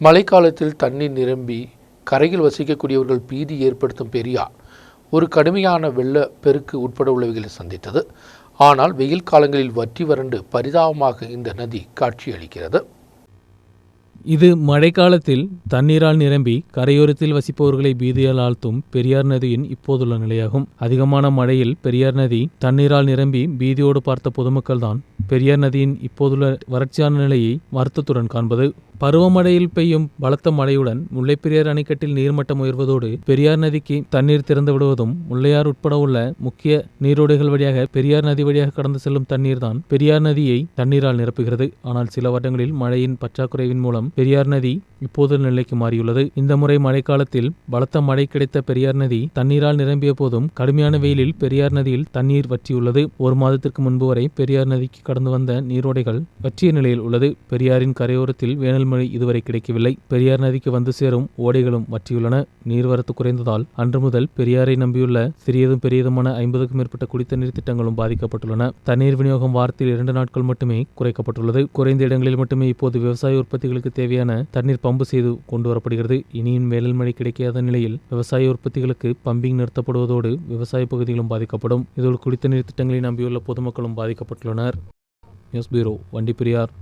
மழைக்காலத்தில் தண்ணீர் நிரம்பி கரையில் வசிக்கக்கூடியவர்கள் பீதி ஏற்படுத்தும் பெரியார் ஒரு கடுமையான வெள்ள பெருக்கு உட்பட உள்ளவைகளை சந்தித்தது. ஆனால் வெயில் காலங்களில் வற்றி வறண்டு பரிதாபமாக இந்த நதி காட்சியளிக்கிறது. இது மழைக்காலத்தில் தண்ணீரால் நிரம்பி கரையோரத்தில் வசிப்பவர்களை பீதியால் ஆழ்த்தும் பெரியார் நதியின் இப்போதுள்ள நிலையாகும். அதிகமான மழையில் பெரியார் நதி தண்ணீரால் நிரம்பி பீதியோடு பார்த்த பொதுமக்கள்தான் பெரியார் நதியின் இப்போதுள்ள வறட்சியான நிலையை வருத்தத்துடன் காண்பது. பருவமழையில் பெய்யும் பலத்த மழையுடன் முல்லைப்பெரியார் அணைக்கட்டில் நீர்மட்டம் உயர்வதோடு பெரியார் நதிக்கு தண்ணீர் திறந்து விடுவதும் முல்லையார் உட்பட உள்ள முக்கிய நீரோடைகள் வழியாக பெரியார் நதி வழியாக கடந்து செல்லும் தண்ணீர் தான் பெரியார் நதியை தண்ணீரால் நிரப்புகிறது. ஆனால் சில வருடங்களில் மழையின் பற்றாக்குறைவின் மூலம் பெரியார் நதி இப்போது நிலைக்கு மாறியுள்ளது. இந்த முறை மழைக்காலத்தில் பலத்த மழை கிடைத்த பெரியார் நதி தண்ணீரால் நிரம்பிய போதும் கடுமையான வெயிலில் பெரியார் நதியில் தண்ணீர் வற்றியுள்ளது. ஒரு மாதத்திற்கு முன்பு வரை பெரியார் நதிக்கு கடந்து வந்த நீரோடைகள் வற்றிய நிலையில் உள்ளது. பெரியாரின் கரையோரத்தில் வேனல் மழை இதுவரை கிடைக்கவில்லை. பெரியார் நதிக்கு வந்து சேரும் ஓடைகளும் வற்றியுள்ளன. நீர்வரத்து குறைந்ததால் அன்று முதல் பெரியாரை நம்பியுள்ள சிறியதும் பெரியதுமான ஐம்பதுக்கும் மேற்பட்ட குடித்தண்ணீர் திட்டங்களும் பாதிக்கப்பட்டுள்ளன. தண்ணீர் விநியோகம் வாரத்தில் இரண்டு நாட்கள் மட்டுமே குறைக்கப்பட்டுள்ளது. குறைந்த இடங்களில் மட்டுமே இப்போது விவசாய உற்பத்திகளுக்கு தேவையான தண்ணீர் பம்பு செய்து கொண்டு வரப்படுகிறது இனியும் வேலல் மழை கிடைக்காத நிலையில் விவசாய உற்பத்திகளுக்கு பம்பிங் நிறுத்தப்படுவதோடு விவசாய பகுதிகளும் பாதிக்கப்படும். இதோடு குடித்தண்ணீர் திட்டங்களை நம்பியுள்ள பொதுமக்களும் பாதிக்கப்பட்டுள்ளனர். News bureau Vandiperiyar.